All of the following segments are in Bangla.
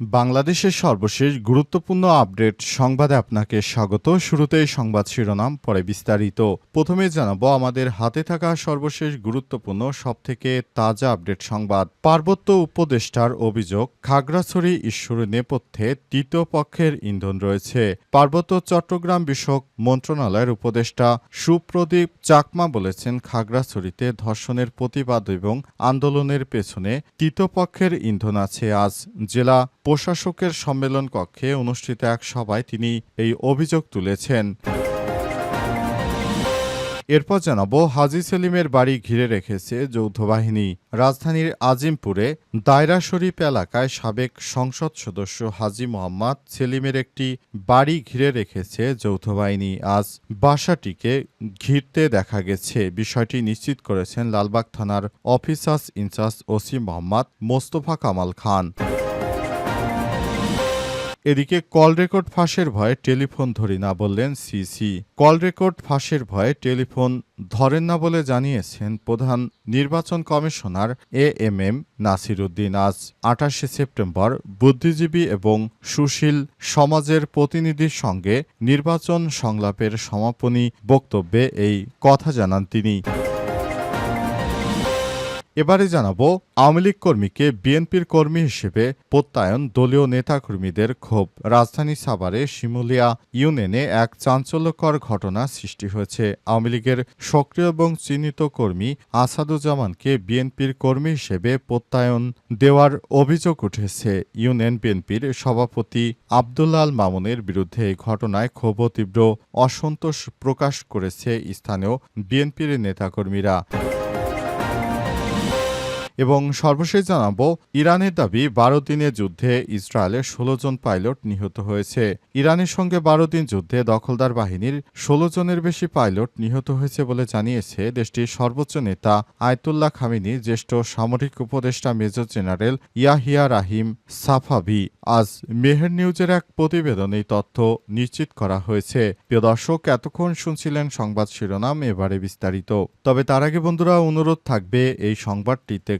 বাংলাদেশের সর্বশেষ গুরুত্বপূর্ণ আপডেট সংবাদে আপনাকে স্বাগত। শুরুতেই সংবাদ শিরোনাম, পরে বিস্তারিত। প্রথমে জানাব, আমাদের হাতে থাকা সর্বশেষ গুরুত্বপূর্ণ, সবথেকে তাজা আপডেট সংবাদ। পার্বত্য উপদেষ্টার অভিযোগ, খাগড়াছড়ি ইস্যুর নেপথ্যে তৃতীয় পক্ষের ইন্ধন রয়েছে। পার্বত্য চট্টগ্রাম বিষয়ক মন্ত্রণালয়ের উপদেষ্টা সুপ্রদীপ চাকমা বলেছেন, খাগড়াছড়িতে ধর্ষণের প্রতিবাদ এবং আন্দোলনের পেছনে তৃতীয় পক্ষের ইন্ধন আছে। আজ জেলা প্রশাসকের সম্মেলন কক্ষে অনুষ্ঠিত এক সভায় তিনি এই অভিযোগ তুলেছেন। এরপর জানাব, হাজি সেলিমের বাড়ি ঘিরে রেখেছে যৌথ বাহিনী রাজধানীর আজিমপুরে দায়রা শরীফ এলাকায় সাবেক সংসদ সদস্য হাজি মোহাম্মদ সেলিমের একটি বাড়ি ঘিরে রেখেছে যৌথ বাহিনী আজ বাসাটিকে ঘিরতে দেখা গেছে। বিষয়টি নিশ্চিত করেছেন লালবাগ থানার officers in charge OC Mohammad Mostafa Kamal Khan. এদিকে কল রেকর্ড ফাঁসের ভয়ে টেলিফোন ধরি না বললেন সিসি। কল রেকর্ড ফাঁসের ভয়ে টেলিফোন ধরেন না বলে জানিয়েছেন প্রধান নির্বাচন commissioner A M M Nasir Uddin. আজ আঠাশে সেপ্টেম্বর বুদ্ধিজীবী এবং সুশীল সমাজের প্রতিনিধির সঙ্গে নির্বাচন সংলাপের সমাপনী বক্তব্যে এই কথা জানান তিনি। এবারে জানাব, আওয়ামী লীগ কর্মীকে বিএনপির কর্মী হিসেবে প্রত্যয়ন দলীয় নেতাকর্মীদের ক্ষোভ। রাজধানী সাভারে শিমুলিয়া ইউনিয়নে এক চাঞ্চল্যকর ঘটনা সৃষ্টি হয়েছে। আওয়ামী লীগের সক্রিয় এবং চিহ্নিত কর্মী আসাদুজ্জামানকে বিএনপির কর্মী হিসেবে প্রত্যয়ন দেওয়ার অভিযোগ উঠেছে। ইউনিয়ন বিএনপির সভাপতি আবদুল্লাল মামুনের বিরুদ্ধে এই ঘটনায় ক্ষোভ তীব্র অসন্তোষ প্রকাশ করেছে স্থানীয় বিএনপির নেতাকর্মীরা। এবং সর্বশেষ জানাব, ইরানের দাবি, বারো দিনের যুদ্ধে ইসরায়েলের ষোলো জন পাইলট নিহত হয়েছে। ইরানের সঙ্গে বারো দিন যুদ্ধে দখলদার বাহিনীর ষোলো জনের বেশি পাইলট নিহত হয়েছে বলে জানিয়েছে দেশটির সর্বোচ্চ নেতা আয়তুল্লাহ খামিনি, জ্যেষ্ঠ সামরিক উপদেষ্টা major general Yahya Rahim Safavi. আজ মেহের নিউজের এক প্রতিবেদনে তথ্য নিশ্চিত করা হয়েছে। প্রিয় দর্শক, এতক্ষণ শুনছিলেন সংবাদ শিরোনাম, এবারে বিস্তারিত। তবে তার আগে বন্ধুরা, অনুরোধ থাকবে এই সংবাদটিতে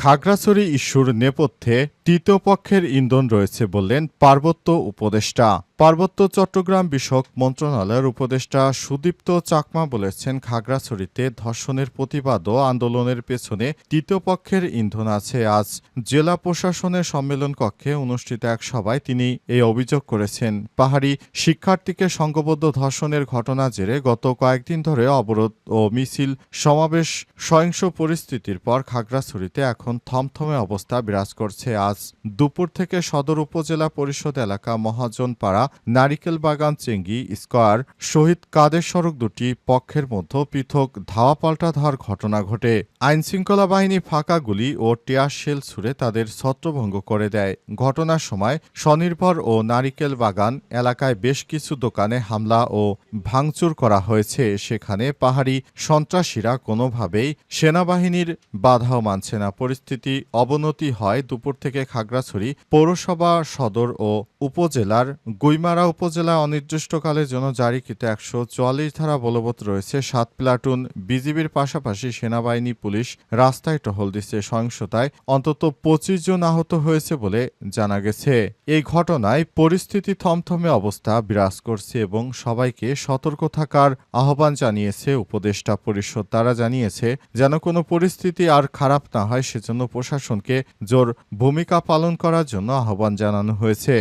খাগড়াছড়ি ইস্যুর নেপথ্যে তৃতীয় পক্ষের ইন্ধন রয়েছে বললেন পার্বত্য উপদেষ্টা। পার্বত্য চট্টগ্রাম বিষয়ক মন্ত্রণালয়ের উপদেষ্টা সুদীপ্ত চাকমা বলেছেন খাগড়াছড়িতে ধর্ষণের প্রতিবাদ ও আন্দোলনের পেছনে তৃতীয় পক্ষের ইন্ধন আছে। আজ জেলা প্রশাসনের সম্মেলন কক্ষে অনুষ্ঠিত এক সভায় তিনি এই অভিযোগ করেছেন। পাহাড়ি শিক্ষার্থীকে সংঘবদ্ধ ধর্ষণের ঘটনা জেরে গত কয়েকদিন ধরে অবরোধ ও মিছিল সমাবেশ সহিংস পরিস্থিতির পর খাগড়াছড়িতে এখন থমথমে অবস্থা বিরাজ করছে আজ দুপুর থেকে সদর উপজেলা পরিষদ এলাকা মহাজন পাড়া নারিকেল বাগান চেঙ্গি স্কোয়ার শহীদ কাদের সড়ক দুটি পক্ষের মধ্যে পৃথক ধাওয়া পাল্টা ধার ঘটনা ঘটে। আইনশৃঙ্খলা বাহিনী ফাঁকা গুলি ও টিয়ার শেল ছুড়ে তাদের ছত্রভঙ্গ করে দেয়। ঘটনার সময় স্বনির্ভর ও নারিকেল বাগান এলাকায় বেশ কিছু দোকানে হামলা ও ভাঙচুর করা হয়েছে। সেখানে পাহাড়ি সন্ত্রাসীরা কোনোভাবেই সেনাবাহিনীর বাধাও মানছে না। পরিস্থিতি অবনতি হয় দুপুর থেকে খাগড়াছড়ি পৌরসভা, সদর ও উপজেলার গুইমারা উপজেলা অনির্দিষ্টকালের জন্য জারিকৃত একশো চুয়াল্লিশ ধারা বলবৎ রয়েছে সাত প্লাটুন বিজিবির পাশাপাশি সেনাবাহিনী, পুলিশ রাস্তায় টহল দিচ্ছে সহিংসতায়। অন্তত পঁচিশ জন আহত হয়েছে বলে জানা গেছে। এই ঘটনায় পরিস্থিতি থমথমে অবস্থা বিরাজ করছে এবং সবাইকে সতর্ক থাকার আহ্বান জানিয়েছে উপদেষ্টা পরিষদ। তারা জানিয়েছে, যেন কোনো পরিস্থিতি আর খারাপ না হয় সেজন্য প্রশাসনকে জোর ভূমিকা পালন করার জন্য আহ্বান জানানো হয়েছে।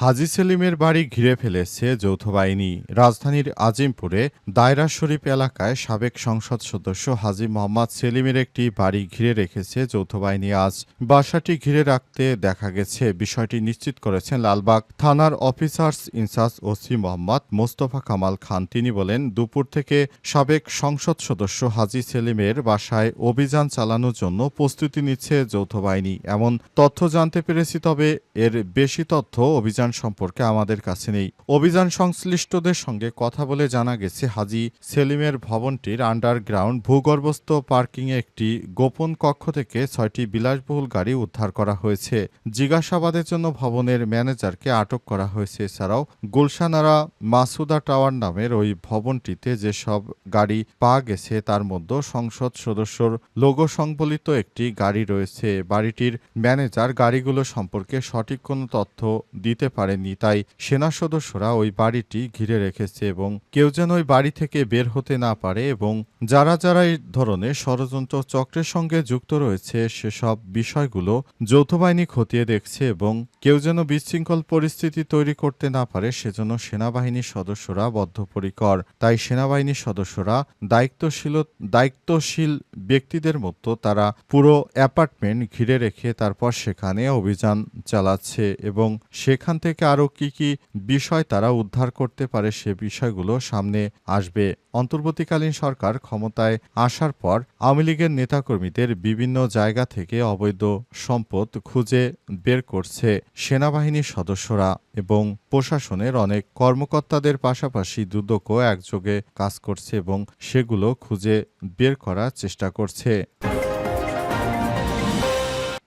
হাজি সেলিমের বাড়ি ঘিরে ফেলেছে যৌথ বাহিনী। রাজধানীর আজিমপুরে দায়রা শরীফ এলাকায় সাবেক সংসদ সদস্য হাজি মোহাম্মদ সেলিমের একটি বাড়ি ঘিরে রেখেছে যৌথ বাহিনী। আজ বাসাটি ঘিরে রাখতে দেখা গেছে। বিষয়টি নিশ্চিত করেছেন লালবাগ থানার officers in charge OC Mohammad Mostafa Kamal Khan. তিনি বলেন, দুপুর থেকে সাবেক সংসদ সদস্য হাজি সেলিমের বাসায় অভিযান চালানোর জন্য প্রস্তুতি নিচ্ছে যৌথ বাহিনী। এমন তথ্য জানতে পেরেছি, তবে এর বেশি তথ্য অভিযান সম্পর্কে আমাদের কাছে নেই। অভিযান সংশ্লিষ্টদের সঙ্গে কথা বলে জানা গেছে, হাজি সেলিমের ভবনটির আন্ডারগ্রাউন্ড ভূগর্ভস্থ পার্কিংয়ে একটি গোপন কক্ষ থেকে ছয়টি বিলাসবহুল গাড়ি উদ্ধার করা হয়েছে। জিজ্ঞাসাবাদের জন্য ভবনের ম্যানেজারকে আটক করা হয়েছে। এছাড়াও গুলশানারা মাসুদা টাওয়ার নামের ওই ভবনটিতে যেসব গাড়ি পাওয়া গেছে, তার মধ্যে সংসদ সদস্যর লোগো সংবলিত একটি গাড়ি রয়েছে। বাড়িটির ম্যানেজার গাড়িগুলো সম্পর্কে সঠিক কোনো তথ্য দিতে পারেনি তাই সেনা সদস্যরা ওই বাড়িটি ঘিরে রেখেছে এবং কেউ যেন ওই বাড়ি থেকে বের হতে না পারে এবং যারা যারা এই ধরনের ষড়যন্ত্র চক্রের সঙ্গে যুক্ত রয়েছে, সেসব বিষয়গুলো যৌথ বাহিনী খতিয়ে দেখছে এবং কেউ যেন বিশৃঙ্খল পরিস্থিতি তৈরি করতে না পারে, সেজন্য সেনাবাহিনীর সদস্যরা বদ্ধপরিকর। তাই সেনাবাহিনীর সদস্যরা দায়িত্বশীল দায়িত্বশীল ব্যক্তিদের মতো তারা পুরো অ্যাপার্টমেন্ট ঘিরে রেখে তারপর সেখানে অভিযান চালাচ্ছে এবং সেখান থেকে আরও কি কি বিষয় তারা উদ্ধার করতে পারে সে বিষয়গুলো সামনে আসবে। অন্তর্বর্তীকালীন সরকার ক্ষমতায় আসার পর আওয়ামী লীগের নেতাকর্মীদের বিভিন্ন জায়গা থেকে অবৈধ সম্পদ খুঁজে বের করছে। সেনাবাহিনীর সদস্যরা এবং প্রশাসনের অনেক কর্মকর্তাদের পাশাপাশি দুদকও একযোগে কাজ করছে এবং সেগুলো খুঁজে বের করার চেষ্টা করছে।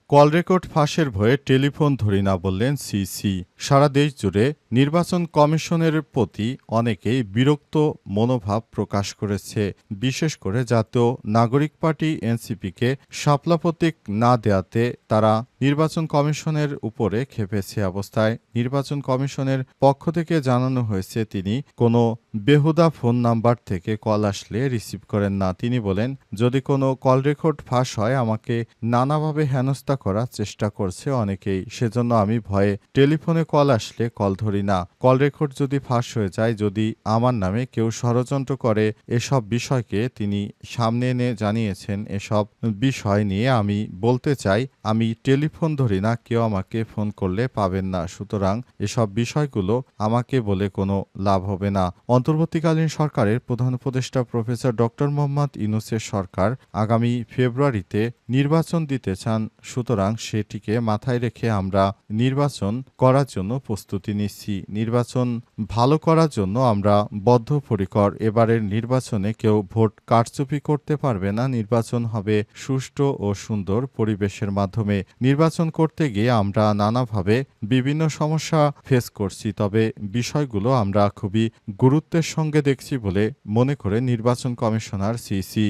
কল রেকর্ড ফাঁসের ভয়ে টেলিফোন ধরি না বললেন সিসি। সারা দেশ জুড়ে নির্বাচন কমিশনের প্রতি অনেকেই বিরক্ত মনোভাব প্রকাশ করেছে। বিশেষ করে জাতীয় নাগরিক পার্টি এনসিপিকে শাপলা প্রতীক না দেয়াতে তারা নির্বাচন কমিশনের উপরে খেপেছে অবস্থায় নির্বাচন কমিশনের পক্ষ থেকে জানানো হয়েছে, তিনি কোনো বেহুদা ফোন নাম্বার থেকে কল আসলে রিসিভ করেন না। তিনি বলেন, যদি কোনো কল রেকর্ড ফাঁস হয়, আমাকে নানাভাবে হেনস্থা করার চেষ্টা করছে অনেকেই। সেজন্য আমি ভয়ে টেলিফোনে কল আসলে কল ধরি না। কল রেকর্ড যদি ফাঁস হয়ে যায়, যদি আমার নামে কেউ ষড়যন্ত্র করে এসব বিষয়কে তিনি সামনে এনে জানিয়েছেন, এসব বিষয় নিয়ে আমি বলতে চাই, আমি টেলিফোন ধরি না, কেউ আমাকে ফোন করলে পাবেন না। সুতরাং এসব বিষয়গুলো আমাকে বলে কোনো লাভ হবে না। অন্তর্বর্তীকালীন সরকারের প্রধান উপদেষ্টা প্রফেসর ডক্টর মোহাম্মদ ইউনুসের সরকার আগামী ফেব্রুয়ারিতে নির্বাচন দিতে চান। সুতরাং সেটিকে মাথায় রেখে আমরা নির্বাচন করার জন্য প্রস্তুতি নিচ্ছি। নির্বাচন ভালো করার জন্য আমরা বদ্ধপরিকর। এবারের নির্বাচনে কেউ ভোট কারচুপি করতে পারবে না। নির্বাচন হবে সুষ্ঠু ও সুন্দর পরিবেশের মাধ্যমে। নির্বাচন করতে গিয়ে আমরা নানাভাবে বিভিন্ন সমস্যা ফেস করছি, তবে বিষয়গুলো আমরা খুবই গুরুত্বের সঙ্গে দেখছি বলে মনে করে নির্বাচন কমিশনার সিসি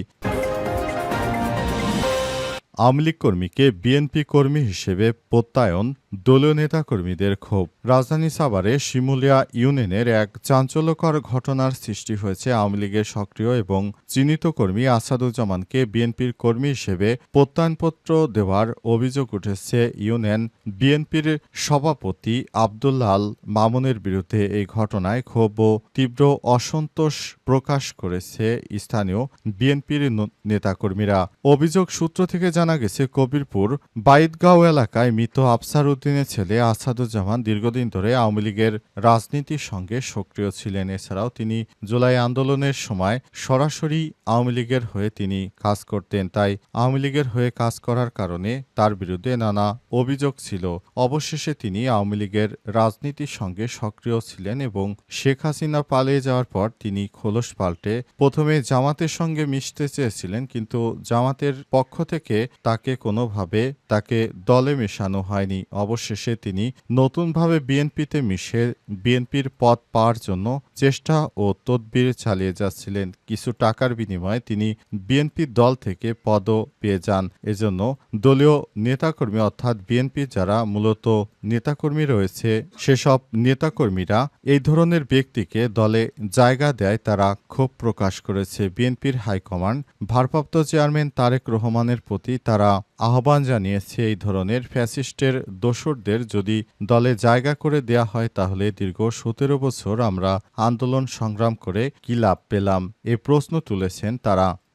আওয়ামী লীগ কর্মীকে বিএনপি কর্মী হিসেবে প্রত্যয়ন দলীয় নেতাকর্মীদের ক্ষোভ। রাজধানী সাভারে শিমুলিয়া ইউনিয়নের এক চাঞ্চল্যকর ঘটনার সৃষ্টি হয়েছে। আওয়ামী লীগের সক্রিয় এবং চিহ্নিত কর্মী আসাদুজ্জামানকে বিএনপির কর্মী হিসেবে প্রত্যয়নপত্র দেওয়ার অভিযোগ উঠেছে ইউনিয়ন বিএনপির সভাপতি আবদুল্লাল মামুনের বিরুদ্ধে এই ঘটনায় ক্ষোভ ও তীব্র অসন্তোষ প্রকাশ করেছে স্থানীয় বিএনপির নেতাকর্মীরা। অভিযোগ সূত্র থেকে জানা গেছে, কবিরপুর বাইদগাঁও এলাকায় মৃত আফসার উদ্দিনের ছেলে আসাদুজ্জামান দীর্ঘদিন ধরে আওয়ামী লীগের রাজনীতির সঙ্গে সক্রিয় ছিলেন। এছাড়াও তিনি জুলাই আন্দোলনের সময় সরাসরি আওয়ামী লীগের হয়ে তিনি কাজ করতেন। তাই আওয়ামী লীগের হয়ে কাজ করার কারণে তার বিরুদ্ধে নানা অভিযোগ ছিল। অবশেষে তিনি আওয়ামী লীগের রাজনীতির সঙ্গে সক্রিয় ছিলেন এবং শেখ হাসিনা পালিয়ে যাওয়ার পর তিনি খোলস পাল্টে প্রথমে জামাতের সঙ্গে মিশতে চেয়েছিলেন, কিন্তু জামাতের পক্ষ থেকে তাকে কোনোভাবে তাকে দলে মেশানো হয়নি। অবশেষে তিনি নতুনভাবে বিএনপিতে মিশে বিএনপির পদ পাওয়ার জন্য চেষ্টা ও তদবির চালিয়ে যাচ্ছিলেন। কিছু টাকার বিনিময়ে তিনি বিএনপির দল থেকে পদও পেয়ে যান। এজন্য দলীয় নেতাকর্মী অর্থাৎ বিএনপির যারা মূলত নেতাকর্মী রয়েছে, সেসব নেতাকর্মীরা এই ধরনের ব্যক্তিকে দলে জায়গা দেয় তারা ক্ষোভ প্রকাশ করেছে। বিএনপির হাইকমান্ড ভারপ্রাপ্ত চেয়ারম্যান তারেক রহমানের প্রতি তারা আহ্বান জানিয়েছে এই ধরনের ফ্যাসিস্টের দোষ কিশোরদের যদি দলে জায়গা করে দেয়া হয়, তাহলে দীর্ঘ সতেরো বছর আমরা আন্দোলন সংগ্রাম করে কি লাভ পেলাম? এ প্রশ্ন তুলেছেন তারা।